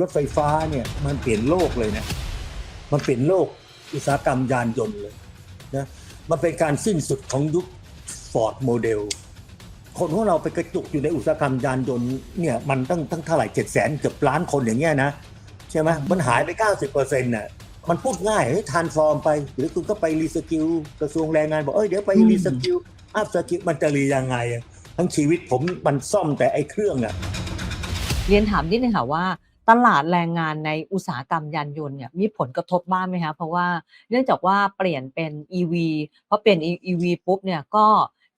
รถไฟฟ้าเนี่ยมันเปลี่ยนโลกเลยนะมันเปลี่ยนโลกอุตสาหกรรมยานยนต์เลยนะมันเป็นการสิ้นสุดของยุคฟอร์ดโมเดลคนของเราไปกระจุกอยู่ในอุตสาหกรรมยานยนต์เนี่ยมันตั้งตั้งเท่าไหร่เจ็ดแสนเกือบล้านคนอย่างเงี้ยนะใช่ไหมมันหายไป 90%เน่ะมันพูดง่ายเฮ้ยทานฟอร์มไป หรือคุณก็ไปรีสกิลกระทรวงแรงงานบอกเอ้ยเดี๋ยวไปอืมรีสกิลอัพสกิลมันจะรียังไงอะทั้งชีวิตผมมันซ่อมแต่ไอ้เครื่องอะเรียนถามนิดนึงค่ะว่า ตลาดแรงงานในอุตสาหกรรมยานยนต์เนี่ยมีผลกระทบบ้างไหมคะเพราะว่าเนื่องจากว่าเปลี่ยนเป็น EV พอเปลี่ยน EV ปุ๊บเนี่ยก็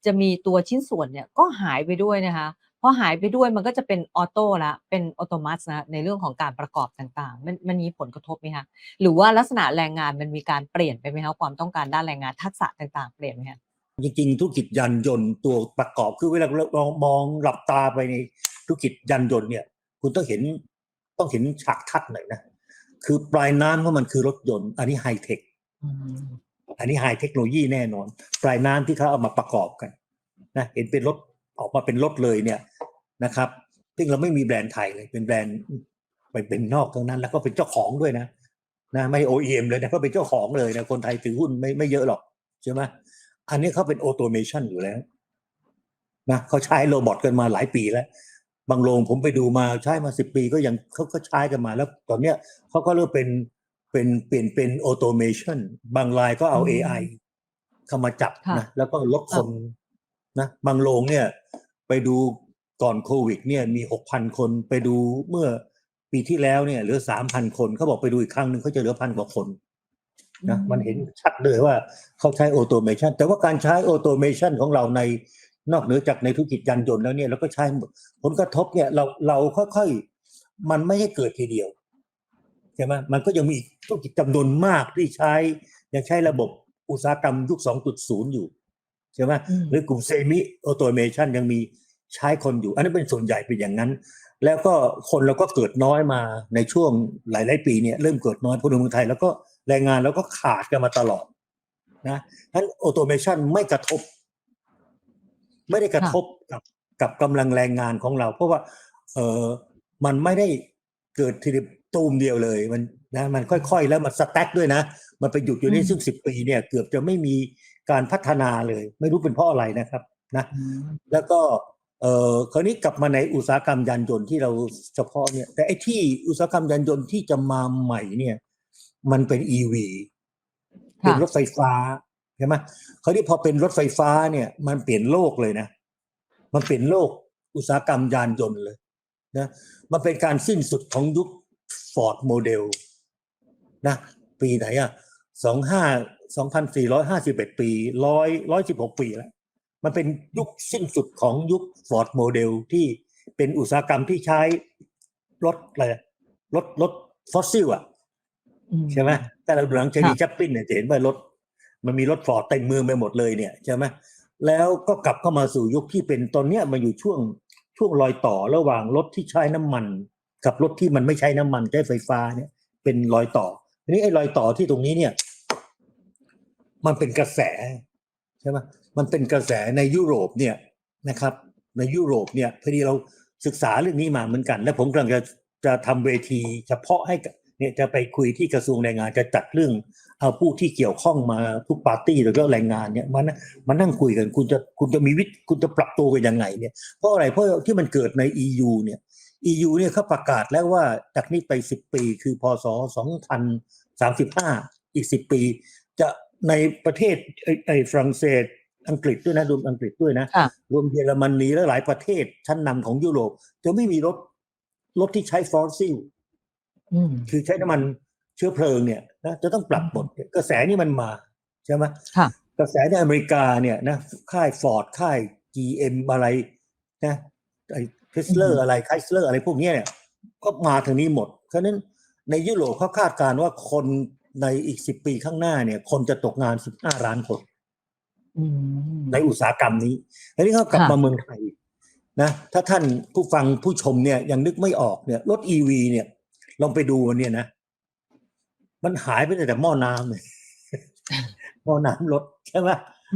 จะมีตัวชิ้นส่วนเนี่ยก็หายไปด้วยนะคะพอหายไปด้วยมันก็จะเป็นออโต้ละเป็นอัตโนมัตินะในเรื่องของการประกอบต่างๆ มันมันมีผลกระทบไหมคะหรือว่าลักษณะแรงงานมันมีการเปลี่ยนไปไหมคะความต้องการด้านแรงงานทักษะต่างๆ เปลี่ยนไหมคะจริงๆธุรกิจยานยนต์ตัวประกอบคือเวลาเรามองหลับตาไปในธุรกิจยานยนต์เนี่ยคุณต้องเห็น ต้องเห็นฉากทัดหน่อยนะ คือปลายน้ำของมันคือรถยนต์ อันนี้ไฮเทคอืมอันนี้ไฮเทคโนโลยีแน่นอน ปลายน้ำที่เขาเอามาประกอบกันนะเห็นเป็นรถออกมาเป็นรถเลยเนี่ยนะครับ ซึ่งเราไม่มีแบรนด์ไทยเลย เป็นแบรนด์ไปเป็นนอกทั้งนั้น แล้วก็เป็นเจ้าของด้วยนะนะไม่โอเอ็มเลยนะก็เป็นเจ้าของเลยนะคนไทยถือหุ้นไม่ไม่เยอะหรอกใช่ไหมอันนี้เขาเป็นออโตเมชันอยู่แล้วนะเขาใช้โรบอทกันมาหลายปีแล้ว บางโรงผมไปดูมาใช้มาสิบปีก็ยังเขาก็ใช้กันมาแล้วตอนเนี้ยเขาก็เริ่มเป็นเป็นเปลี่ยนเป็นออโตเมชันบางรายก็เอาอืม AI เข้ามาจับค่ะนะแล้วก็ลดคนนะบางโรงเนี่ย ไปดูก่อนโควิด เนี่ยมีหกพันคนไปดูเมื่อปีที่แล้วเนี่ยเหลือสามพันคนเขาบอกไปดูอีกครั้งหนึ่งเขาจะเหลือพันกว่าคนนะมันเห็นชัดเลยว่าเขาใช้ออโตเมชันแต่ว่าการใช้ออโตเมชันของเราใน นอกเหนือจากในธุรกิจยานยนต์แล้วเนี่ยเราก็ใช้หมดผลกระทบเนี่ยเราเราค่อยๆมันไม่ใช่เกิดทีเดียวใช่ไหมมันก็ยังมีอีกธุรกิจจำนวนมากที่ใช้ยังใช้ระบบอุตสาหกรรมยุค 2.0 อยู่ใช่ไหมอืมหรือกลุ่มเซมิออโตเมชันยังมีใช้คนอยู่ อันนั้นเป็นส่วนใหญ่เป็นอย่างนั้น แล้วก็คนเราก็เกิดน้อยมาในช่วงหลาย ๆ ปีเนี่ยเริ่มเกิดน้อยเพราะในเมืองไทย แล้วก็แรงงานแล้วก็ขาดกันมาตลอดนะทั้นออโตเมชันไม่กระทบ ไม่ได้กระทบกับกับกำลังแรงงานของเรา เพราะว่าเออมันไม่ได้เกิดทีเดียวตูมเดียวเลยมันนะมันค่อยๆ แล้วมันสแต็กด้วยนะ มันไปหยุดอยู่นี่อืมซึ่งสิบปีเนี่ย เกือบจะไม่มีการพัฒนาเลย ไม่รู้เป็นเพราะอะไรนะครับนะอืมแล้วก็เออคราวนี้กลับมาในอุตสาหกรรมยานยนต์ที่เราเฉพาะเนี่ย แต่ไอ้ที่อุตสาหกรรมยานยนต์ที่จะมาใหม่เนี่ย มันเป็น EV เป็นค่ะรถไฟฟ้า ใช่ไหมคราวนี้พอเป็นรถไฟฟ้าเนี่ยมันเปลี่ยนโลกเลยนะ มันเปลี่ยนโลกอุตสาหกรรมยานยนต์เลยนะมันเป็นการสิ้นสุดของยุคฟอร์ดโมเดลนะปีไหนอะสองห้าสองพันสี่ร้อยห้าสิบเอ็ดปีร้อยร้อยสิบหกปีแล้วมันเป็นยุคสิ้นสุดของยุคฟอร์ดโมเดลที่เป็นอุตสาหกรรมที่ใช้รถอะไรอะรถรถฟอสซิลอะอืใช่ไหมแต่เราดูหนังเชนีค่ะจัปปินเนี่ยจะเห็นว่ารถ มันมีรถฟอร์ดเต็มเมืองไปหมดเลยเนี่ยใช่ไหมแล้วก็กลับเข้ามาสู่ยุคที่เป็นตอนเนี้ยมาอยู่ช่วงช่วงรอยต่อระหว่างรถที่ใช้น้ำมัน กับรถที่มันไม่ใช้น้ำมันใช้ไฟฟ้าเนี่ย เป็นรอยต่อทีนี้ไอ้รอยต่อที่ตรงนี้เนี่ย มันเป็นกระแสใช่ไหมมันเป็นกระแสในยุโรปเนี่ยนะครับ ในยุโรปเนี่ยพอดีเราศึกษาเรื่องนี้มาเหมือนกัน และผมกำลังจะจะทำเวที เฉพาะให้กับ เนี่ยจะไปคุยที่กระทรวงแรงงานจะจัดเรื่องเอาผู้ที่เกี่ยวข้องมาทุกปาร์ตี้แล้วก็แรงงานเนี่ยมานั่งมานั่งคุยกันคุณจะคุณจะมีวิธีคุณจะปรับตัวกันยังไงเนี่ยเพราะอะไรเพราะที่มันเกิดใน EU เนี่ย EU เนี่ยเขาประกาศแล้วว่าจากนี้ไป 10 ปี คือพศ2035 อีก 10 ปี จะในประเทศไอ้ไอ้ฝรั่งเศสอังกฤษด้วยนะรวมอังกฤษด้วยนะค่ะรวมเยอรมนีและหลายประเทศชั้นนำของยุโรปจะไม่มีรถรถที่ใช้ฟอสซิลอืม คือใช้น้ำมันเชื้อเพลิงเนี่ยนะจะต้องปรับหมดกระแสนี่มันมาใช่ไหมค่ะกระแสในอเมริกาเนี่ยนะค่ายฟอร์ดค่าย GM อะไรนะไอ้เทสเลออืร์มอะไรไคสเลอร์อะไรพวกเนี้ยเนี่ยก็มาทางนี้หมดเพราะฉะนั้นในยุโรปเขาคาดการณ์ว่าคนในอีกสิบปีข้างหน้าเนี่ย คนจะตกงานสิบห้าล้านคนอืมในอุตสาหกรรมนี้ทีนี้เขากลับค่ะมาเมืองไทยนะถ้าท่านผู้ฟังผู้ชมเนี่ยยังนึกไม่ออกเนี่ยรถอีวีเนี่ย ลองไปดูมันเนี่ยนะ มันหายไปตั้งแต่หม้อน้ำเลยหม้อน้ำรถใช่ไหม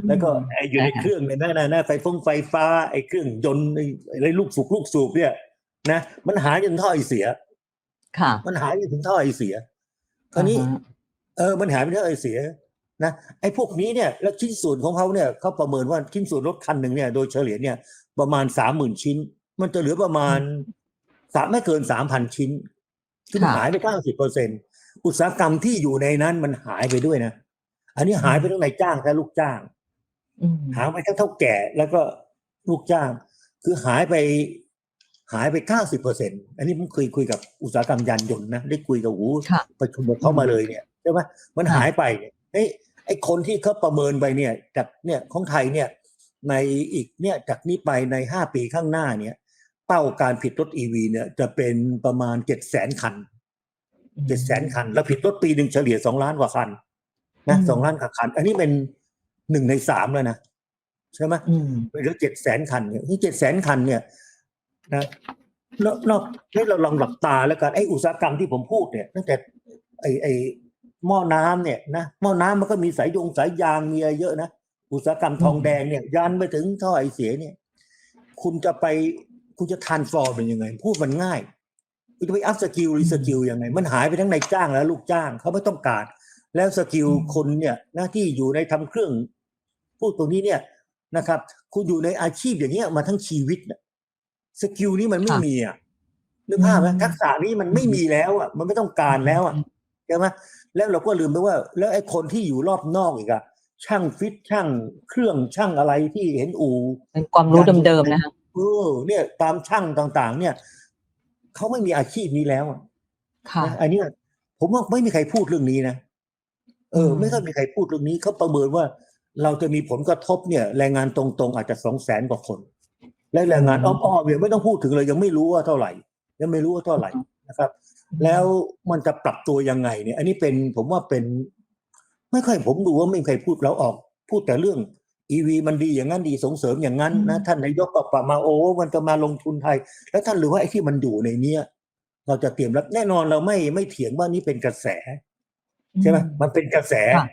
แล้วก็ไอ้อยู่ในเครื่องเนี่ยนะนะนะไฟฟงไฟฟ้า ไอ้เครื่องยนต์ไอ้อะไรลูกสูบลูกสูบเนี่ย นะมันหายจนท่อไอเสีย ค่ะ มันหายไปถึงท่อไอเสียคราวนี้อ่าฮะเออ มันหายไปท่อไอเสีย นะไอ้พวกนี้เนี่ยแล้วชิ้นส่วนของเขาเนี่ยเขาประเมินว่าชิ้นส่วนรถคันหนึ่งเนี่ย โดยเฉลี่ยเนี่ย ประมาณสามหมื่นชิ้น มันจะเหลือประมาณสามไม่เกินสามพันชิ้น ซึ่งค่ะหายไปเก้าสิบเปอร์เซ็นอุตสาหกรรมที่อยู่ในนั้นมันหายไปด้วยนะ อันนี้หายไปทั้งนายจ้างและลูกจ้างอืมหายไปทั้งเท่าแก่แล้วก็ลูกจ้าง คือหายไปหายไปเก้าสิบเปอร์เซ็นอันนี้ผมเคยคุยกับอุตสาหกรรมยานยนต์นะได้คุยกับหูค่ะประชุมกับเขามาเลยเนี่ยใช่ไหมมันค่ะหายไปเนี่ยเฮ้ยไอ้คนที่เขาประเมินไปเนี่ยจากเนี่ยของไทยเนี่ยในอีกเนี่ยจากนี้ไปในห้าปีข้างหน้าเนี่ย เป้าการผิดรถอีวีเนี่ย จะเป็นประมาณเจ็ดแสนคันเจ็ดแสนคัน แล้วผิดรถปีหนึ่งเฉลี่ยสองล้านกว่าคันนะอืมสองล้านกว่าคัน อันนี้เป็นหนึ่งในสามแล้วนะใช่ไหมอืมเหลือเจ็ดแสนคันเนี่ยที่เจ็ดแสนคันเนี่ยนะนอกนอกให้เราลองหลับตาแล้วกันไอ้อุตสาหกรรมที่ผมพูดเนี่ยตั้งแต่ไอ้ไอ้หม้อน้ำเนี่ยนะหม้อน้ำมันก็มีสายยงสายยางมีอะไรเยอะนะอุตสาหกรรมทองแดงเนี่ยยันไปถึงท่อไอเสียเนี่ย คุณจะไป คุณจะทานฟอร์มเป็นยังไง พูดมันง่ายคุณจะไปอัพสกิลรีสกิลยังไง มันหายไปทั้งในจ้างและลูกจ้างเขาไม่ต้องการ แล้วสกิลอืมคนเนี่ยหน้าที่อยู่ในทำเครื่อง พูดตรงนี้เนี่ยนะครับ คุณอยู่ในอาชีพอย่างเงี้ยมาทั้งชีวิตน่ะสกิลนี้มันไม่ค่ะมีอะนึกภาพไหมอืมทักษะนี้มันไม่มีแล้วอะมันไม่ต้องการแล้วอะใช่ไหมแล้วเราก็ลืมไปว่า แล้วไอ้คนที่อยู่รอบนอกอีกอะช่างฟิตช่างเครื่องช่างอะไรที่เห็นอู่เป็นความรู้เดิมๆนะคะเออเนี่ยตามช่างต่าง ๆ เนี่ยเขาไม่มีอาชีพนี้แล้วอะค่ะ นะอันเนี้ยผมว่าไม่มีใครพูดเรื่องนี้นะเอออืมไม่ค่อยมีใครพูดเรื่องนี้เขาประเมินว่า เราจะมีผลกระทบเนี่ย แรงงานตรงๆ อาจจะสองแสนกว่าคน และแรงงานอ้อมๆเนี่ยไม่ต้องพูดถึงเลยยังไม่รู้ว่าเท่าไหร่ ยังไม่รู้ว่าเท่าไหร่นะครับ แล้วมันจะปรับตัวยังไงเนี่ย อันนี้เป็นผมว่าเป็น ไม่ค่อยผมดูว่าไม่มีใครพูดเราออก พูดแต่เรื่อง อีวีมันดีอย่างนั้นดีส่งเสริมอย่างนั้นนะอืมท่านนายกก็ปรับมาโอ้มันจะมาลงทุนไทย แล้วท่านรู้ว่าไอ้ที่มันอยู่ในเนี้ยเราจะเตรียมรับแน่นอนเราไม่ไม่เถียงว่านี่เป็นกระแส ใช่ไหมมันเป็นกระแสค่ะ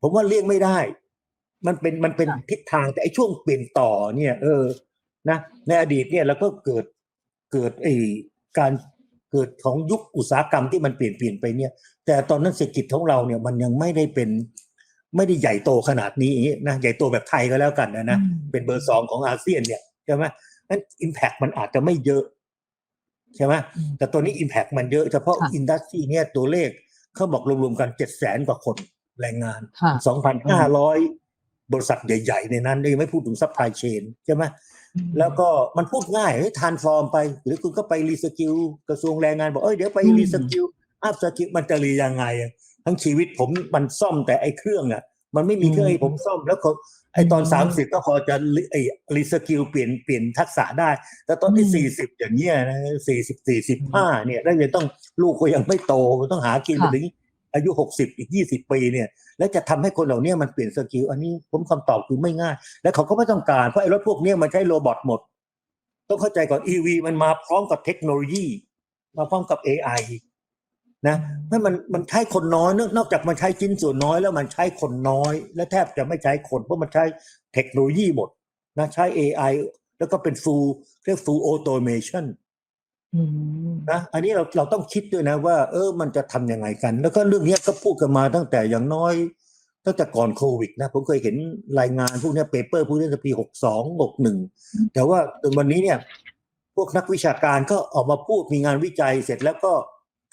ผมว่าเลี่ยงไม่ได้ มันเป็นมันเป็นค่ะทิศทางแต่ไอ้ช่วงเปลี่ยนต่อเนี่ย เออ นะในอดีตเนี่ยเราก็เกิดเกิดไอ้การเกิดของยุคอุตสาหกรรมที่มันเปลี่ยนเปลี่ยนไปเนี่ย แต่ตอนนั้นเศรษฐกิจของเราเนี่ยมันยังไม่ได้เป็น ไม่ได้ใหญ่โตขนาดนี้นะใหญ่โตแบบไทยก็แล้วกันนะนะอืมเป็นเบอร์สองของอาเซียนเนี่ยใช่ไหมนั้นอิมแพคมันอาจจะไม่เยอะใช่ไหมอืมแต่ตัวนี้ Impact มันเยอะ เฉพาะค่ะอินดัสทรีเนี่ยตัวเลขเขาบอกรวมๆกันเจ็ดแสนกว่าคนแรงงานค่ะสองพันห้าร้อยบริษัทใหญ่ ๆ ในนั้นยังไม่พูดถึงซัพพลายเชนใช่ไหมแล้วก็มันพูดง่ายทานฟอร์มไป หรือคุณก็ไปรีสกิลกระทรวงแรงงานบอกเอ้ยเดี๋ยวไปอืมรีสกิลอัพสกิลมันจะรียังไงอะ ทั้งชีวิตผมมันซ่อมแต่ไอ้เครื่องอะ มันไม่มีเครื่องให้ผมซ่อมแล้วก็ไอ้ตอนอืมสามสิบก็พอจะรีไอ้รีสกิลเปลี่ยนเปลี่ยนทักษะได้ แต่ตอนที่อืมสี่สิบอย่างเงี้ยนะสี่สิบสี่สิบห้าเนี่ยแล้วยังต้องลูกก็ยังไม่โตต้องหากินไปค่ะถึงอายุหกสิบอีกยี่สิบปีเนี่ย แล้วจะทำให้คนเหล่านี้มันเปลี่ยนสกิลอันนี้ผมคำตอบคือไม่ง่าย และเขาก็ไม่ต้องการเพราะไอ้รถพวกเนี้ยมันใช้โรบอทหมด ต้องเข้าใจก่อน EV มันมาพร้อมกับเทคโนโลยี มาพร้อมกับ AI นะไม่มันมันใช้คนน้อยนอกนอกจากมันใช้ชิ้นส่วนน้อยแล้วมันใช้คนน้อย และแทบจะไม่ใช้คน เพราะมันใช้เทคโนโลยีหมดนะใช้ AI แล้วก็เป็น full เรียก full automation อืมนะอันนี้เราเราต้องคิดด้วยนะว่า เออมันจะทำยังไงกัน แล้วก็เรื่องเนี้ยก็พูดกันมาตั้งแต่อย่างน้อยตั้งแต่ก่อนโควิดนะผมเคยเห็นรายงานพวกเนี้เปเปอร์พวกนี้ตั้งแต่ปีหกสองหกหนึ่งแต่ว่าจนวันนี้เนี่ย พวกนักวิชาการก็ออกมาพูดมีงานวิจัยเสร็จแล้วก็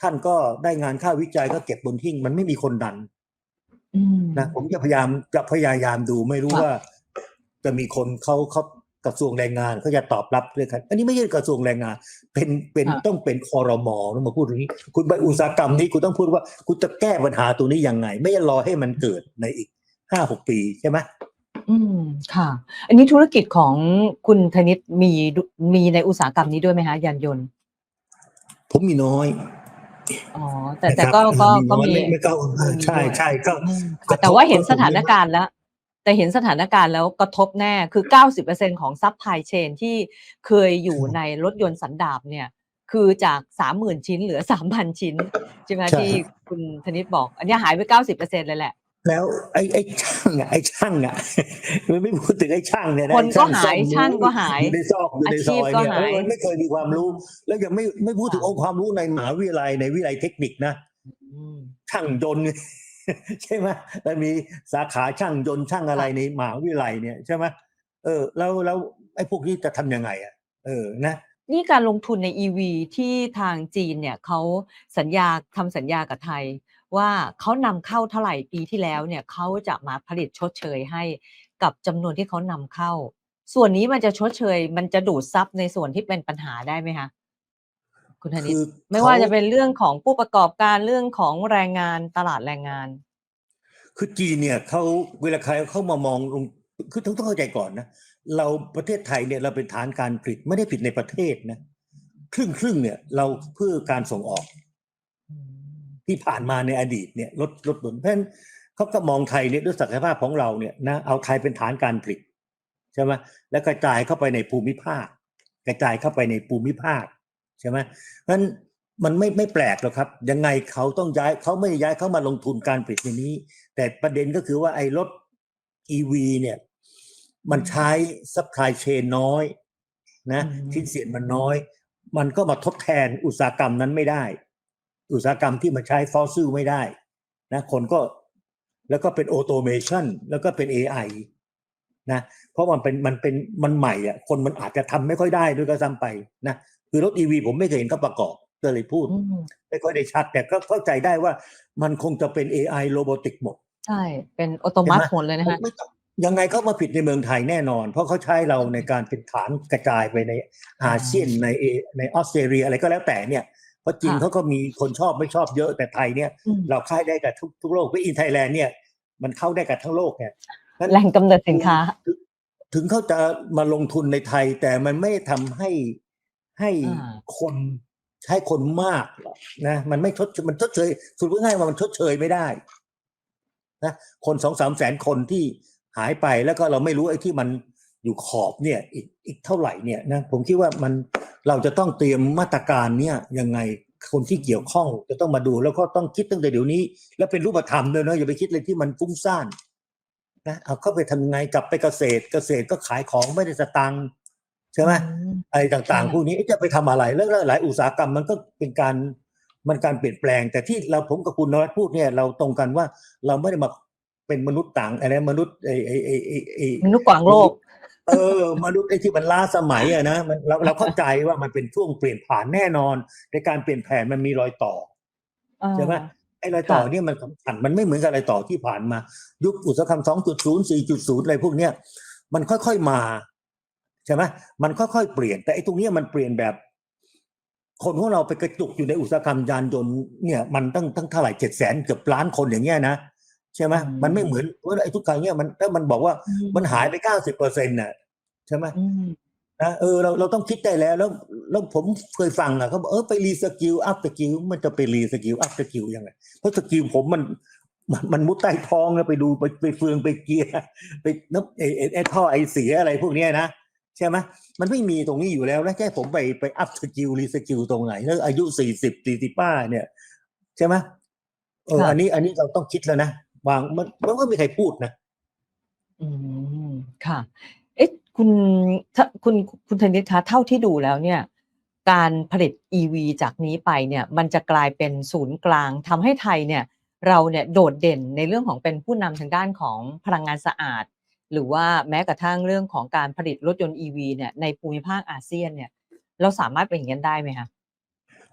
ท่านก็ได้งานค่าวิจัยก็เก็บบนทิ้งมันไม่มีคนดันอืมนะผมจะพยายามจะพยายามดูไม่รู้ค่ะว่า จะมีคนเขาเขากระทรวงแรงงานเขาจะตอบรับด้วยกันอันนี้ไม่ใช่กระทรวงแรงงาน เป็นเป็นต้องเป็นคอรมอต้องมาพูดตรงนี้ คุณไปอุตสาหกรรมนี้คุณต้องพูดว่า คุณจะแก้ปัญหาตรงนี้ยังไง ไม่ใช่รอให้มันเกิดในอีกห้าหกปีใช่ไหมอืมค่ะ อันนี้ธุรกิจของคุณธนิตมีดุมีในอุตสาหกรรมนี้ด้วยไหมคะยานยนต์ ผมมีน้อย อ๋อแต่แต่นะครับก็ก็มีก็น้อยมีไม่ไม่ก็ใช่ใช่ก็อืมก็ค่ะแต่ว่าเห็นก็สถานการณ์แล้ว แต่เห็นสถานการณ์แล้วกระทบแน่คือ 90%ของซัพพลายเชนที่เคยอยู่ในรถยนต์สันดาปเนี่ยคือจาก30,000ชิ้นเหลือ3,000ชิ้น ใช่ไหมใช่ที่คุณธนิตบอก อันนี้หายไป90%เลยแหละ แล้วไอ้ไอ้ช่างอะไอ้ช่างอะมันไม่พูดถึงไอ้ช่างเนี่ยะคนก็หายไอ้ช่างก็หายอยู่ในซอกอยู่ในซอยอาชีพก็เนี่ยหายเออมันไม่เคยมีความรู้ แล้วยังไม่ไม่พูดถึงค่ะองค์ความรู้ในมหาวิทยาลัยในวิทยาลัยเทคนิคนะอืมช่างยนต์ใช่ไหมแล้วมีสาขาช่างยนต์ช่างอะไรในมหาวิทยาลัยเนี่ยใช่ไหมเออ แล้วแล้วไอ้พวกนี้จะทำยังไงอะ เออนะนี่การลงทุนใน EV ที่ทางจีนเนี่ยเขาสัญญาทำสัญญากับไทย ว่าเขานำเข้าเท่าไหร่ปีที่แล้วเนี่ยเขาจะมาผลิตชดเชยให้กับจำนวนที่เขานำเข้า ส่วนนี้มันจะชดเชย มันจะดูดซับในส่วนที่เป็นปัญหาได้ไหมคะคุณธนิตคือไม่ว่าเขาจะเป็นเรื่องของผู้ประกอบการเรื่องของแรงงานตลาดแรงงาน คือจีนเนี่ยเขาเวลาใครเขามามองลงคือต้องต้องเข้าใจก่อนนะเราประเทศไทยเนี่ยเราเป็นฐานการผลิตไม่ได้ผลิตในประเทศนะครึ่งครึ่งๆเนี่ยเราเพื่อการส่งออก ที่ผ่านมาในอดีตเนี่ยลดลดลงเพราะฉะนั้นเขาก็มองไทยเนี่ยด้วยศักยภาพของเราเนี่ยนะเอาไทยเป็นฐานการผลิตใช่ไหมแล้วกระจายเข้าไปในภูมิภาค กระจายเข้าไปในภูมิภาคใช่ไหมเพราะฉะนั้นมันไม่ไม่แปลกหรอกครับ ยังไงเขาต้องย้ายเขาไม่ได้ย้ายเข้ามาลงทุนการผลิตในนี้ แต่ประเด็นก็คือว่าไอ้รถ EV เนี่ยมันใช้ซัพพลายเชนน้อยนะอืมชิ้นเสียงมันน้อย มันก็มาทดแทนอุตสาหกรรมนั้นไม่ได้ อุตสาหกรรมที่มันใช้ฟอสซิลไม่ได้นะคนก็แล้วก็เป็นโอโตเมชันแล้วก็เป็น AI นะเพราะมันเป็นมันเป็นมันใหม่อะคนมันอาจจะทำไม่ค่อยได้ด้วยก็ซ้ำไปนะคือรถ EV ผมไม่เคยเห็นเขาประกอบก็เลยพูดอืมไม่ค่อยได้ชัด แต่ก็เข้าใจได้ว่ามันคงจะเป็น AI โรบอติกหมด ใช่ เป็นอัตโนมัติเห็นไหมหมดเลยนะฮะไม่ต้องยังไงเขามาผิดในเมืองไทยแน่นอน เพราะเขาใช้เราในการเป็นฐานกระจายไปในอาเซียนในเอในออสเตรเลียอะไรก็แล้วแต่เนี่ยเพ ราะจีนค่ะเขาก็มีคนชอบไม่ชอบเยอะแต่ไทยเนี่ยอืมเราค่ายได้กับทุกทุกโลกวิอินไทยแลนด์เนี่ยมันเข้าได้กับทั้งโลกเนี่ยงั้นแหล่งกำเนิดสินค้าถึงถึงเขาจะมาลงทุนในไทย แต่มันไม่ทำให้ให้อ่าคนใช้คนมากหรอกนะมันไม่ชดมันชดเชยสุดง่ายๆว่ามันชดเชยไม่ได้นะคนสองสามแสนคนที่หายไปแล้วก็เราไม่รู้ไอ้ที่มัน อยู่ขอบเนี่ยอีกอีกเท่าไหร่เนี่ยนะผมคิดว่ามันเราจะต้องเตรียมมาตรการเนี่ยยังไงคนที่เกี่ยวข้องจะต้องมาดูแล้วก็ต้องคิดตั้งแต่เดี๋ยวนี้ แล้วเป็นรูปธรรมด้วยเนาะอย่าไปคิดเลยที่มันฟุ้งซ่านนะเอาเข้าไปทำยังไงกลับไปเกษตรเกษตรก็ขายของไม่ได้สตังค์ใช่ไหมอืมอะไรต่างใช่ๆพวกนี้เอ๊ะจะไปทำอะไรแล้วแล้วหลายอุตสาหกรรมมันก็เป็นการมันการเปลี่ยนแปลง แต่ที่เราผมกับคุณนวัดพูดเนี่ยเราตรงกันว่าเราไม่ได้มาเป็นมนุษย์ต่างอะไรมนุษย์ไอไอไอไอไอ้มนุษย์กวางโลก เออมนุษย์ไอ้ที่มันล้าสมัยอะนะมันเราเราเข้าใจว่ามันเป็นช่วงเปลี่ยนผ่านแน่นอน ในการเปลี่ยนแผนมันมีรอยต่อใช่ไหมไอ้รอยต่อค่ะเนี่ยมันสำคัญมันไม่เหมือนกับรอยต่อที่ผ่านมา ยุคอุตสาหกรรม2.0 4.0อะไรพวกเนี้ยมันค่อยๆมาใช่ไหมมันค่อยๆเปลี่ยนแต่ไอ้ตรงเนี้ยมันเปลี่ยนแบบ คนของเราไปกระจุกอยู่ในอุตสาหกรรมยานยนต์เนี่ยมันตั้งตั้งเท่าไหร่เจ็ดแสนเกือบล้านคนอย่างเงี้ยนะ ใช่ไหมอืมมันไม่เหมือนว่าไอ้ทุกครั้งเนี่ยมันถ้ามันบอกว่าอืมันหายไปเก้าสิบเปอร์เซ็นต์น่ะใช่ไหมอืมนะเออเราเราต้องคิดได้แล้วแล้วแล้วผมเคยฟังอะเขาบอกเออไปรีสกิลอัพสกิลมันจะไปรีสกิลอัพสกิลยังไงเพราะสกิลผมมันมันมันมุดใต้ท้องแล้วไปดูไปไปเฟืองไปเกียร์ไปน้ำไอไอ้ไอ้ท่อไอเสียอะไรพวกเนี้ยนะใช่ไหมมันไม่มีตรงนี้อยู่แล้วแล้วแค่ผมไปไปอัพสกิลรีสกิลตรงไหนแล้วอายุสี่สิบสี่สิบป้าเนี่ย ใช่ไหมเออค่ะอันนี้อันนี้เราต้องคิดแล้วนะ วางมันมันก็ไม่มีใครพูดนะ อืมค่ะ เอ๊ะคุณถ้าคุณคุณธนิตคะเท่าที่ดูแล้วเนี่ย การผลิต EV จากนี้ไปเนี่ย มันจะกลายเป็นศูนย์กลางทำให้ไทยเนี่ย เราเนี่ยโดดเด่นในเรื่องของเป็นผู้นำทางด้านของพลังงานสะอาด หรือว่าแม้กระทั่งเรื่องของการผลิตรถยนต์ EV เนี่ยในภูมิภาคอาเซียนเนี่ย เราสามารถเป็นอย่างนั้นได้ไหมคะ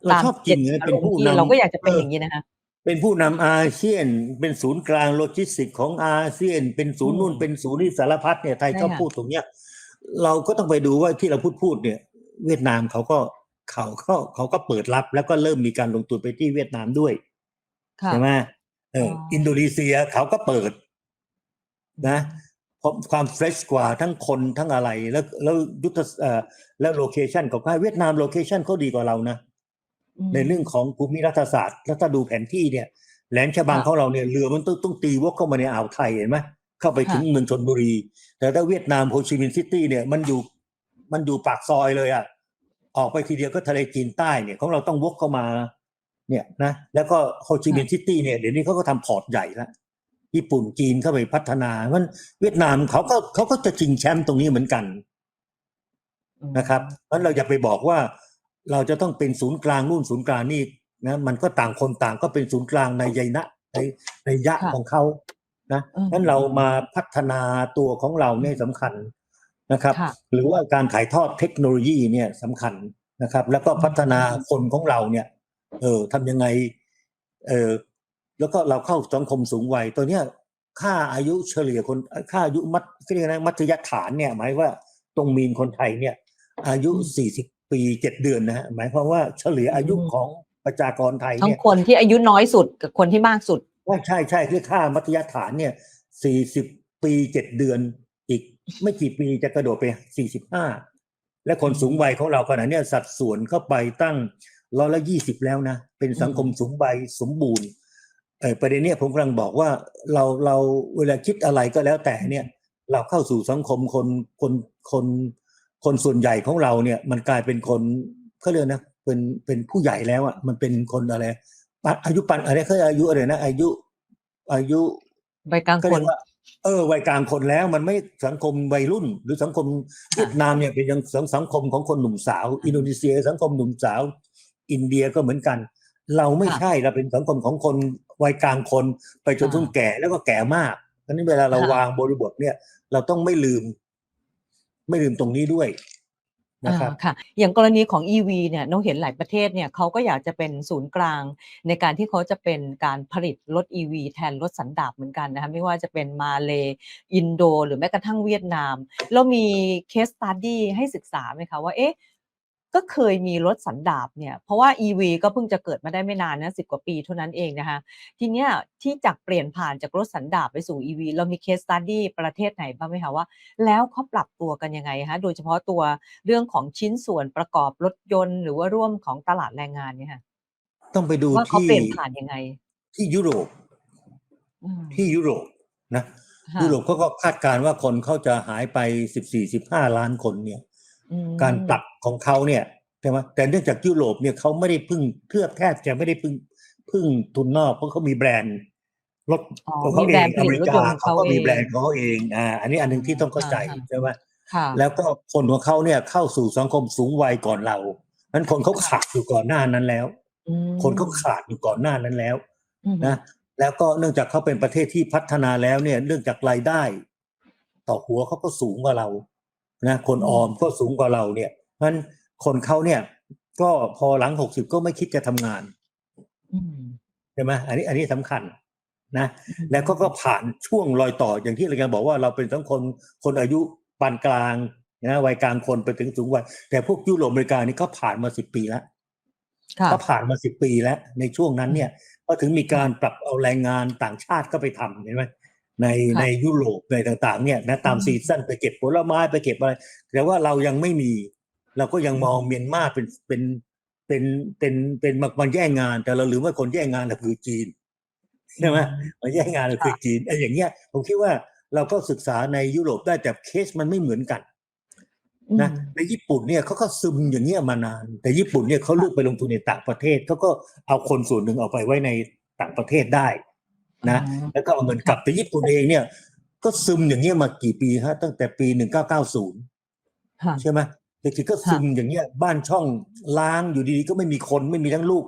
เราชอบกินตามนะเป็นผู้ที่นำเราก็อยากจะเป็นอย่างนี้นะคะ เป็นผู้นำอาเซียน เป็นศูนย์กลางโลจิสติกส์ของอาเซียน เป็นศูนย์นู่นอืมเป็นศูนย์ที่สารพัดเนี่ยไทยใช่ชอบค่ะพูดตรงเนี้ย เราก็ต้องไปดูว่าที่เราพูดพูดเนี่ย เวียดนามเขาก็เขาก็เขาก็เปิดรับแล้วก็เริ่มมีการลงทุนไปที่เวียดนามด้วยค่ะใช่ไหมเอออ๋ออิอินโดนีเซียเขาก็เปิด นะเพราะความเฟรชกว่าทั้งคนทั้งอะไร แล้วแล้วยุทธเอ่อแล้วโลเคชันของเขาเวียดนามโลเคชันเขาดีกว่าเรานะม ในเรื่องของภูมิรัฐศาสตร์ แล้วถ้าดูแผนที่เนี่ย แหลมฉบังค่ะของเราเนี่ยเรือมันต้องต้องตีวกเข้ามาในอ่าวไทยเห็นไหมเข้าไปค่ะถึงเมืองชนบุรี แต่ถ้าเวียดนามโฮชิมินห์ซิตี้เนี่ยมันอยู่มันอยู่ปากซอยเลยอะออกไปทีเดียวก็ทะเลจีนใต้เนี่ยของเราต้องวกเข้ามาเนี่ยนะแล้วก็โฮชิมินห์ซิตี้เนี่ยเดี๋ยวนี้เขาก็ทำพอร์ตใหญ่แล้วญี่ปุ่นจีนเข้าไปพัฒนามันเวียดนามเขาก็เขาก็จะชิงแชมป์ตรงนี้เหมือนกันอืมนะครับเพราะเราอย่าไปบอกว่า เราจะต้องเป็นศูนย์กลางนู่นศูนย์กลางนี่นะมันก็ต่างคนต่างก็เป็นศูนย์กลางในใยนะในในยะค่ะของเขานะอืมนั้นเรามาพัฒนาตัวของเราเนี่ยสำคัญนะครับค่ะหรือว่าการถ่ายทอดเทคโนโลยีเนี่ยสำคัญนะครับ แล้วก็พัฒนาคนของเราเนี่ย เออทำยังไง เออแล้วก็เราเข้าสังคมสูงวัยตัวเนี้ยค่าอายุเฉลี่ยคนค่าอายุมัธเรียกอะไรมัธยฐานเนี่ย หมายว่าตรงมีนคนไทยเนี่ย อายุอืม40 ปีเจ็ดเดือนนะฮะหมายความว่าเฉลี่ยอายุอืมของประชากรไทยทั้งเนี่ยคนที่อายุน้อยสุดกับคนที่มากสุด ว่าใช่ใช่คือค่ามัธยฐานเนี่ย40ปีเจ็ดเดือน อีกไม่กี่ปีจะกระโดดไป45และคนอืมสูงวัยของเราขณะเนี้ยสัดส่วนเข้าไปตั้งร้อยละยี่สิบแล้วนะ เป็นสังคมสูงวัยสมบูรณ์เออประเด็นเนี้ยผมกำลังบอกว่าเราเราเวลาคิดอะไรก็แล้วแต่เนี่ย เราเข้าสู่สังคมคนคนคน คนส่วนใหญ่ของเราเนี่ย มันกลายเป็นคนเขาเรียกนะเป็นเป็นผู้ใหญ่แล้วอะมันเป็นคนอะไรปะอายุปันอะไรเขาเรียกอายุอะไรนะอายุ อายุใบกลางก็คเรีนยกว่าเออวัยกลางคนแล้วมันไม่สังคมวัยรุ่น หรือสังคมเวียดนามเนี่ยเป็นยังสังสังคมของคนหนุ่มสาว อินโดนีเซีย สังคมหนุ่มสาว อินเดียก็เหมือนกัน เราไม่ค่ะใช่เราเป็นสังคมของคนวัยกลางคนไปจนถึงอ่าแก่แล้วก็แก่มากเพราะฉะนั้นเวลาเราค่ะวางบริบทเนี่ย เราต้องไม่ลืม ไม่ลืมตรงนี้ด้วยนะครับค่ะอย่างกรณีของ EV เนี่ยน้องเห็นหลายประเทศเนี่ยเขาก็อยากจะเป็นศูนย์กลาง ในการที่เขาจะเป็นการผลิตรถ EV แทนรถสันดาปเหมือนกันนะคะไม่ว่าจะเป็นมาเลอินโด หรือแม้กระทั่งเวียดนาม เรามีเคสตัดดี้ให้ศึกษาไหมคะว่าเอ๊ะ ก็เคยมีรถสันดาปเนี่ยเพราะว่า EV ก็เพิ่งจะเกิดมาได้ไม่นานนะสิบกว่าปีเท่านั้นเองนะคะทีเนี้ยที่จากเปลี่ยนผ่านจากรถสันดาปไปสู่ EV เรามีเคสตัดดี้ประเทศไหนบ้างไหมคะว่า แล้วเขาปรับตัวกันยังไงคะโดยเฉพาะตัวเรื่องของชิ้นส่วนประกอบรถยนต์ หรือว่าร่วมของตลาดแรงงานเนี่ยค่ะต้องไปดูว่าเขาที่เปลี่ยนผ่านยังไง ที่ยุโรปอืมที่ยุโรปนะค่ะยุโรปเขาก็คาดการณ์ว่าคนเขาจะหายไปสิบสี่สิบห้าล้านคนเนี่ยอืม การปรับของเขาเนี่ยใช่ไหมแต่เนื่องจากยุโรปเนี่ยเขาไม่ได้พึ่งเทือบแทบจะไม่ได้พึ่งพึ่งทุนนอกเพราะเขามีแบรนด์รถอ๋อของเขามีเอแบรนงด์ผอเมลิตริรถยกานต์ของเขาเขาก็เอมีงแบรนด์ของเขาเองอ่าอันนี้อันหนึ่งที่ต้องเข้าใจค่ะใช่ไหมค่ะแล้วก็คนของเขาเนี่ยเข้าสู่สังคมสูงวัยก่อนเรานั้นคนเขาขาดอยู่ก่อนหน้านั้นแล้วอืมคนเขาขาดอยู่ก่อนหน้านั้นแล้วอืมนะแล้วก็เนื่องจากเขาเป็นประเทศที่พัฒนาแล้วเนี่ยเนื่องจากรายได้ ต่อหัวเขาก็สูงกว่าเรา นะคนออมก็สูงกว่าเราเนี่ยเพราะฉะนั้นคนเขาเนี่ย ก็พอหลังหกสิบก็ไม่คิดจะทำงานอืมใช่ไหมอันนี้อันนี้สำคัญนะแล้วก็ก็ผ่านช่วงรอยต่ออย่างที่เราจะบอกว่าเราเป็นทั้งคนคนอายุปานกลางนะวัยกลางคนไปถึงสูงวัยแต่พวกยุโรปอเมริกานี่ก็ผ่านมาสิบปีแล้วค่ะก็ผ่านมาสิบปีแล้ว ในช่วงนั้นเนี่ย ก็ถึงมีการปรับเอาแรงงานต่างชาติก็ไปทำเห็นไหม ในค่ะในยุโรปในต่างๆเนี่ยนะตามอืมซีซั่นไปเก็บผลไม้ไปเก็บอะไร แต่ว่าเรายังไม่มี เราก็ยังมองเมียนมาเป็นเป็นเป็นเป็นเป็นมามาแย่งงาน แต่เราลืมว่าคนแย่งงานน่ะคือจีนใช่ไหมมาแย่งงานน่ะคือจีนไอ้อย่างเงี้ยผมคิดว่าเราก็ศึกษาในยุโรปได้แต่เคสมันไม่เหมือนกันนะอืมในญี่ปุ่นเนี่ยเขาก็ซึมอย่างเงี้ยมานาน แต่ญี่ปุ่นเนี่ยเขาเลือกไปลงทุนในต่างประเทศเขาก็เอาคนส่วนหนึ่งเอาไปไว้ในต่างประเทศได้ นะอ๋อแล้วก็เอาเงินกลับแต่ญี่ปุ่นเองเนี่ย ก็ซึมอย่างเงี้ยมากี่ปีฮะตั้งแต่ปีหนึ่งเก้าเก้าศูนย์ค่ะใช่ไหมเด็กๆก็ซึมอย่างเงี้ยบ้านช่องล้างอยู่ดีๆก็ไม่มีคนไม่มีทั้งลูก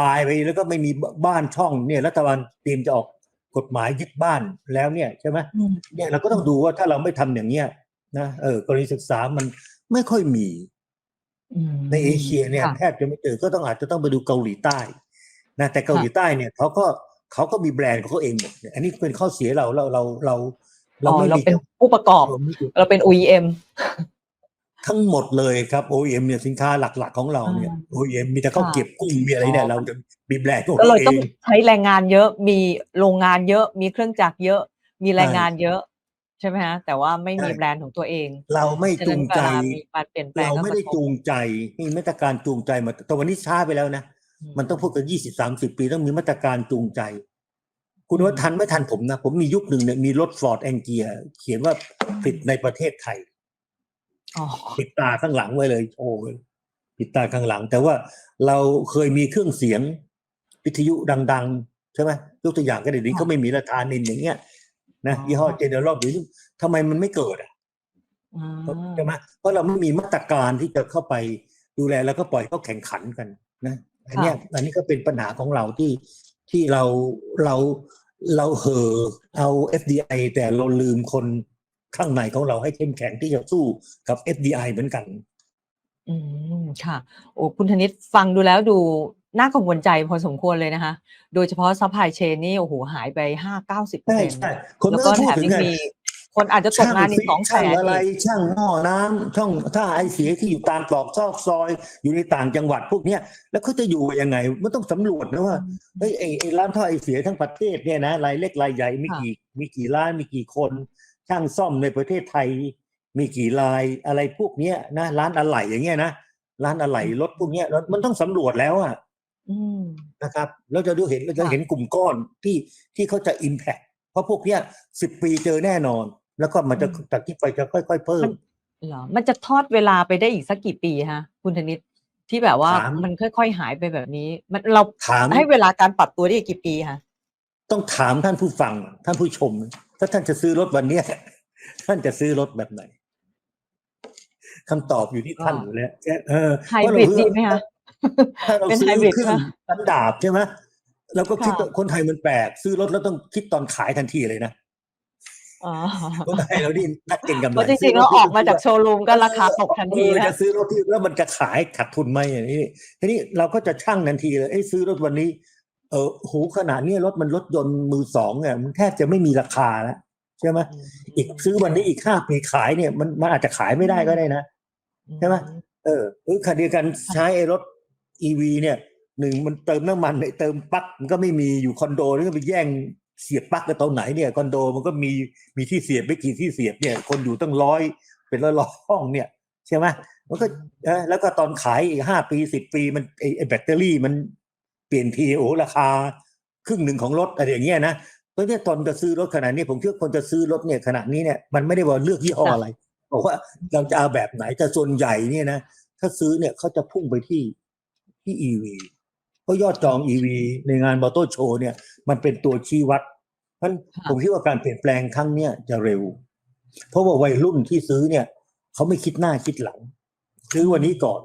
ตายไปแล้วก็ไม่มีบ้านช่องเนี่ยรัฐบาลเตรียมจะออกกฎหมายยึดบ้านแล้วเนี่ยใช่ไหมอืมเนี่ยเราก็ต้องดูว่าถ้าเราไม่ทำอย่างเงี้ยนะเออกรณีศึกษามันไม่ค่อยมีอืมในเอเชียเนี่ยค่ะแทบจะไม่เจอก็ต้องอาจจะต้องไปดูเกาหลีใต้นะแต่เกาหลีใต้เนี่ยเขาก็ เขาก็มีแบรนด์ของเขาเองหมดเนี่ยอันนี้เป็นข้อเสียเราเราเราเราเราอ๋อไม่เรามีเป็นผู้ประกอบเราไม่มีเราเป็น OEM ทั้งหมดเลยครับ OEM เนี่ยสินค้าหลักๆของเราเนี่ยอ่า OEM มีแต่ข้าวค่ะเก็บกุ้งมีอะไรเนี่ยอ๋อเราจะมีแบรนด์ของก็เลเรายเอต้องงใช้แรงงานเยอะมีโรงงานเยอะ มีเครื่องจักรเยอะ มีแรงงานเยอะใช่ไหมฮะแต่ว่าไม่มีใช่แบรนด์ของตัวเอง เราไม่ฉะจูนั้นงเวใจลามีการเปลี่ยนแปลงเราก็ไม่กได้ระทบจูงใจมีมาตรการจูงใจมาแต่วันนี้ช้าไปแล้วนะ มันต้องพูดกันยี่สิบสามสิบปีต้องมีมาตรการจูงใจ คุณว่าทันไม่ทันผมนะ ผมมียุคหนึ่งเนี่ยมีรถฟอร์ดแองเกียเขียนว่าผลิตในประเทศไทยอ๋อปิดตาข้างหลังไว้เลย โอ้ยปิดตาข้างหลัง แต่ว่าเราเคยมีเครื่องเสียงวิทยุดัง ๆ ใช่ไหมยกตัวอย่างก็เดี๋ยวนี้ค่ะเขาไม่มีราคานินอย่างเงี้ยนะอ๋อยี่ห้อเจเนอเรลหรือทำไมมันไม่เกิดอะอ่าใช่ไหมเพราะเราไม่มีมาตรการที่จะเข้าไปดูแลแล้วก็ปล่อยเขาแข่งขันกันนะ อันเนี้ยอันนี้ก็เป็นปัญหาของเราที่ที่เราเราเราเห่อเอา FDI แต่เราลืมคนข้างในของเราให้เข้มแข็งที่จะสู้กับ FDI เหมือนกัน อืมค่ะ โอ้คุณธนิตฟังดูแล้วดูน่ากังวลใจพอสมควรเลยนะคะ โดยเฉพาะซัพพลายเชนนี่โอ้โหหายไปห้าเก้าสิบเปอร์ใช่เซ็นต์ใช่คนแล้วไม่ก็ต้องแถพูดมถึงยังไงมี คนอาจจะตกงานอีกสองแสช่างนอะไรอีกช่างหม้อน้ำช่องท่าไอเสียที่อยู่ตามตรอกซอกซอยอยู่ในต่างจังหวัดพวกเนี้ยแล้วเขาจะอยู่ยังไงมันต้องสำรวจนะว่าเฮ้ยไอ้ไอ้ร้านท่อไอเสียทั้งประเทศเนี่ยนะรายเล็กรายใหญ่มีกี่มีกี่ร้านมีกี่คน ช่างซ่อมในประเทศไทย มีกี่รายอะไรพวกเนี้ยนะร้านอะไหล่อย่างเงี้ยนะร้านอะไหล่รถพวกเนี้ยแล้วมันต้องสำรวจแล้วอะอืมนะครับเราจะดูเห็นเราจะค่ะเห็นกลุ่มก้อนที่ที่เขาจะอิมแพคเพราะพวกเนี้ยสิบปีเจอแน่นอน แล้วก็มันจะจากที่ไปจะค่อย ๆ เพิ่มเหรอมันจะทอดเวลาไปได้อีกสักกี่ปีฮะ คุณธนิตที่แบบว่าถามมันค่อย ๆ หายไปแบบนี้ มันเราถามให้เวลาการปรับตัวได้อีกกี่ปีคะต้องถามท่านผู้ฟังท่านผู้ชม ถ้าท่านจะซื้อรถวันเนี้ยท่านจะซื้อรถแบบไหนคำตอบอยู่ที่ท่านอยู่แล้วเออไฮบริดดีไหมคะถ้าเราเป็นซื้ไฮอบริดเครื่องใช่ไหมสันดาบใช่ไหมเราก็คิดค่ะว่าคนไทยมันแปลก ซื้อรถแล้วต้องคิดตอนขายทันทีเลยนะ อ๋อคนไทยเรานี่นักเก็งกำไรเพราะจริงๆเราออกมาจากโชว์รูมก็ราคาตกทันทีเออแล้จะวซื้อรถที่แล้วมันจะขายขาดทุนไหมอย่างนี้ทีนี้เราก็จะชั่งทันทีเลยเอ้ยซื้อรถวันนี้ เออโหขนาดนี้รถมันรถยนต์มือสองเนี่ยมันแทบจะไม่มีราคาแล้วใช่ไหมอีกซื้อวันนี้อีกห้าปีขายเนี่ยมันมันอาจจะขายไม่ได้ก็ได้นะใช่ไหมเออหรือขณะเดียวกันใช้ไอ้รถอีวีเนี่ยหนึ่งมันเติมน้ำมันเนี่ยเติมปลั๊กมันก็ไม่มีอยู่คอนโดนี่ก็ไปแย่ง เสียบปลั๊กกันตรงไหนเนี่ยคอนโดมันก็มีมีที่เสียบไม่กี่ที่เสียบเนี่ย คนอยู่ตั้งร้อยเป็นร้อยร้อยห้องเนี่ยใช่ไหมมันก็เออแล้วก็ตอนขายอีกห้าปีสิบปีมันไอ้ไอ้แบตเตอรี่มันเปลี่ยนทีโอ้ราคา ครึ่งหนึ่งของรถอะไรอย่างเงี้ยนะเพราะเนี่ยตอนจะซื้อรถขนาดนี้ผมคิดว่าคนจะซื้อรถเนี่ยขนาดนี้เนี่ยมันไม่ได้ว่าเลือกยี่ห้ออะไรบอกว่าเราจะเอาแบบไหนแต่ส่วนใหญ่เนี่ยนะถ้าซื้อเนี่ยเขาจะพุ่งไปที่ที่ EV เพราะยอดจอง EV ในงานมอเตอร์โชว์เนี่ยมันเป็นตัวชี้วัดเพราะฉะนั้นค่ะผมคิดว่าการเปลี่ยนแปลงครั้งเนี้ยจะเร็ว เพราะว่าวัยรุ่นที่ซื้อเนี่ยเขาไม่คิดหน้าคิดหลัง ซื้อวันนี้ก่อน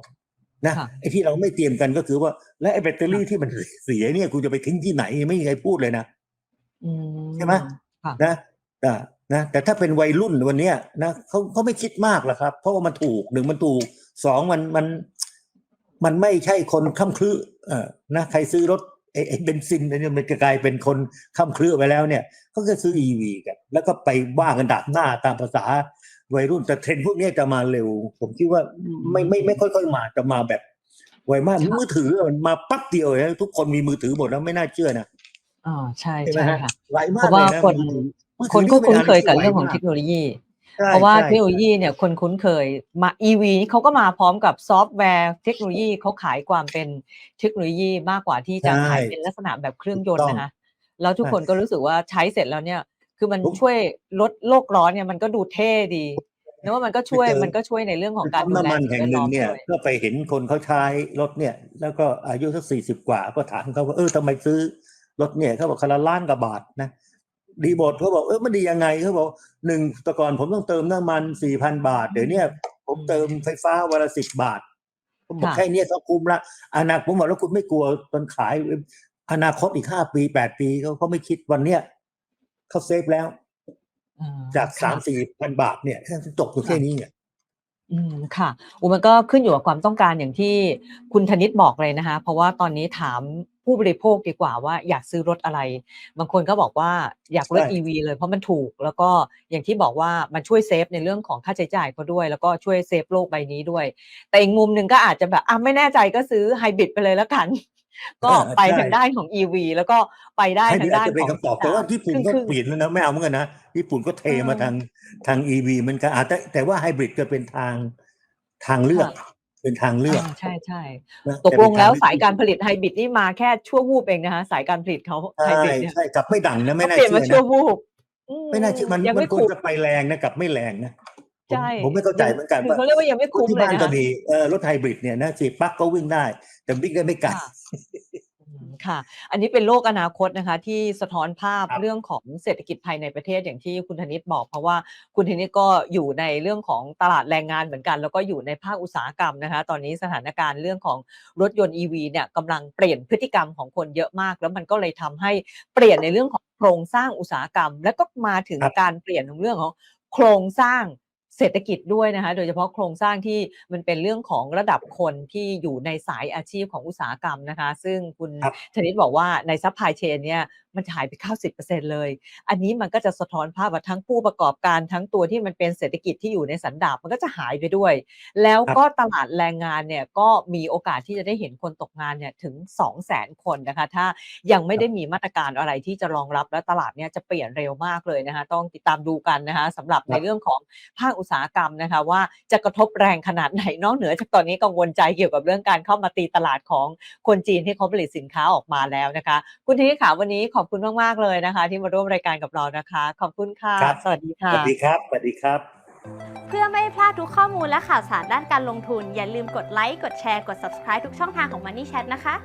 นะค่ะไอ้ที่เราไม่เตรียมกันก็คือว่า และไอ้แบตเตอรี่ที่มันเสียเนี่ยกูจะไปทิ้งที่ไหนไม่มีใครพูดเลยนะอืใช่ไหมค่ะนะอ่านะแต่ถ้าเป็นวัยรุ่นวันเนี้ยนะเขาเขาไม่คิดมากหรอกครับ เพราะว่ามันถูกหนึ่งมันถูกสองมันมัน มันไม่ใช่คนข้ามคลือเออนะใครซื้อรถไอ้ไอ้เบนซินเนี่ยมันจะกลายเป็นคนข้ามคลือไปแล้วเนี่ยเขาก็ซื้ออีวีกัน แล้วก็ไปว่ากันดักหน้าตามภาษาวัยรุ่นแต่เทรนด์พวกเนี้ยจะมาเร็ว ผมคิดว่าไม่ไม่ไม่ค่อยๆมาจะมาแบบไวมากค่ะมือถือมันมาปั๊บเดียวนะทุกคนมีมือถือหมดแล้วไม่น่าเชื่อนะอ๋อใช่ใช่ไหมใช่ฮะค่ะไวมาเพกราะเลว่ายนะคนมือถือคนก็มือถืคุ้นป็เคยกับไเรื่องของไวเทคโนโลยีใช่ เพราะว่าใช่เทคโนโลยีเนี่ยคนคุ้นเคยมา EV นี่เขาก็มาพร้อมกับซอฟต์แวร์เทคโนโลยีเขาขายความเป็นเทคโนโลยีมากกว่าที่จะใช่ขายเป็นลักษณะแบบเครื่องยนถูต์กต้องนะคะแล้วทุกใช่คนก็รู้สึกว่าใช้เสร็จแล้วเนี่ย คือมันผมช่วยลดโลกร้อนเนี่ยมันก็ดูเท่ดีแล้วว่ามันก็ช่วยไปเจอมันก็ช่วยในเรื่องของการปั๊มดูแลน้ำมันสิ่แห่งแวดหนึ่ล้องมเนี่ยด้วยก็ไปเห็นคนเขาใช้รถเนี่ย แล้วก็อายุสักสี่สิบกว่าก็ถามเขาว่าเออทำไมซื้อรถเนี่ยเขาบอกคันละล้านกว่าบาทนะ ดีบทเขาบอกเออมันดียังไงเขาบอกหนึ่งแต่ก่อนผมต้องเติมน้ำมันสี่พันบาท เดี๋ยวเนี้ยผมเติมไฟฟ้าวันละสิบบาท ผมบอกค่ะแค่เนี้ยก็คุ้มละอนาคตผมบอกแล้วคุณไม่กลัวตอนขาย อนาคตอีกห้าปีแปดปีเขาเขาไม่คิดวันเนี้ยเขาเซฟแล้วอ่จากค่ะสามสี่พันบาทเนี่ยตกอยู่แค่นี้เนี่ยอืมค่ะอุยมันก็ขึ้นอยู่กับความต้องการอย่างที่คุณธนิตบอกเลยนะคะ เพราะว่าตอนนี้ถามผู้บริโภคดีกว่าว่าอยากซื้อรถอะไร บางคนก็บอกว่าอยากเลือกใช่ EV เลยเพราะมันถูก แล้วก็อย่างที่บอกว่ามันช่วยเซฟในเรื่องของค่าใช้จ่ายเขาด้วย แล้วก็ช่วยเซฟโลกใบนี้ด้วย แต่อีกมุมหนึ่งก็อาจจะแบบอะไม่แน่ใจก็ซื้อไฮบริดไปเลยแล้วกัน ก็ไปทางด้านของ EV แล้วก็ไปได้ให้ทาดีงอาจด้านจะเป็นของคำตอบแต่ว่าญี่ปุ่นก็ครึ่งๆเปลี่ยนแล้วนะไม่เอาเหมือนกันนะญี่ปุ่นก็เทมาเออทางทางอีวีเหมือนกันอาจจะแต่ว่าไฮบริดก็เป็นทางทางเลือก เป็นทางเลือกอ่าใช่ใช่นะตกลงแล้วต่เป็นทสายการผลิตไฮบริดนี่มาแค่ชั่ววูบเองนะคะสายการผลิตเขาไฮใช่บริดเนี่ยใช่กลับไม่ดังนะไม่เขาน่าเปลี่ยนเชื่มาอชั่วนะวูบอืไม่น่าเชื่อมันยังมัไม่นควรคุ้มจะไปแรงนะกลับไม่แรงนะผมใช่ผมไม่เข้าใจเหมือนกันคือว่าเขาเรียกว่ายังไม่คุ้มที่เลยบ้านนะก็คะมีเออรถไฮบริดเนี่ยนะสีปลั๊กก็วิ่งได้ แต่วิ่งได้ไม่ไกล ค่ะอืมค่ะ อันนี้เป็นโลกอนาคตนะคะ ที่สะท้อนภาพครับเรื่องของเศรษฐกิจภายในประเทศอย่างที่คุณธนิตบอก เพราะว่าคุณธนิตก็อยู่ในเรื่องของตลาดแรงงานเหมือนกัน แล้วก็อยู่ในภาคอุตสาหกรรมนะคะ ตอนนี้สถานการณ์เรื่องของรถยนต์ EV เนี่ยกำลังเปลี่ยนพฤติกรรมของคนเยอะมาก แล้วมันก็เลยทำให้เปลี่ยนในเรื่องของโครงสร้างอุตสาหกรรม แล้วก็มาถึงครับการเปลี่ยนของเรื่องของโครงสร้าง เศรษฐกิจด้วยนะคะโดยเฉพาะโครงสร้างที่มันเป็นเรื่องของระดับคนที่อยู่ในสายอาชีพของอุตสาหกรรมนะคะ ซึ่งคุณครับธนิตบอกว่าในซัพพลายเชนเนี่ยมันจะหายไป 90%เลย อันนี้มันก็จะสะท้อนภาพว่าทั้งผู้ประกอบการทั้งตัวที่มันเป็นเศรษฐกิจที่อยู่ในสันดาปมันก็จะหายไปด้วย แล้วครับก็ตลาดแรงงานเนี่ยก็มีโอกาสที่จะได้เห็นคนตกงานเนี่ยถึง 200,000 คนนะคะ ถ้ายังไม่ได้มีมาตรการอะไรที่จะรองรับและตลาดเนี่ยจะเปลี่ยนเร็วมากเลยนะคะ ต้องติดตามดูกันนะคะสำหรับในเรื่องของภาคอุตสาหกรรมนะคะว่าจะกระทบแรงขนาดไหนนอกเหนือจากตอนนี้กังวลใจเกี่ยวกับเรื่องการเข้ามาตีตลาดของคนจีนที่เขาผลิตสินค้าออกมาแล้วนะคะ คุณทีค่ะวันนี้ขอบคุณมาก ๆ เลยนะคะ ที่มาร่วมรายการกับเรานะคะ ขอบคุณค่ะครับสวัสดีสค่ะวัสดีครับสวัสดีครับ เพื่อไม่ให้พลาดทุกข้อมูลและข่าวสารด้านการลงทุน อย่าลืมกดไลค์กดแชร์กด subscribe ทุกช่องทางของ Money Chat นะคะ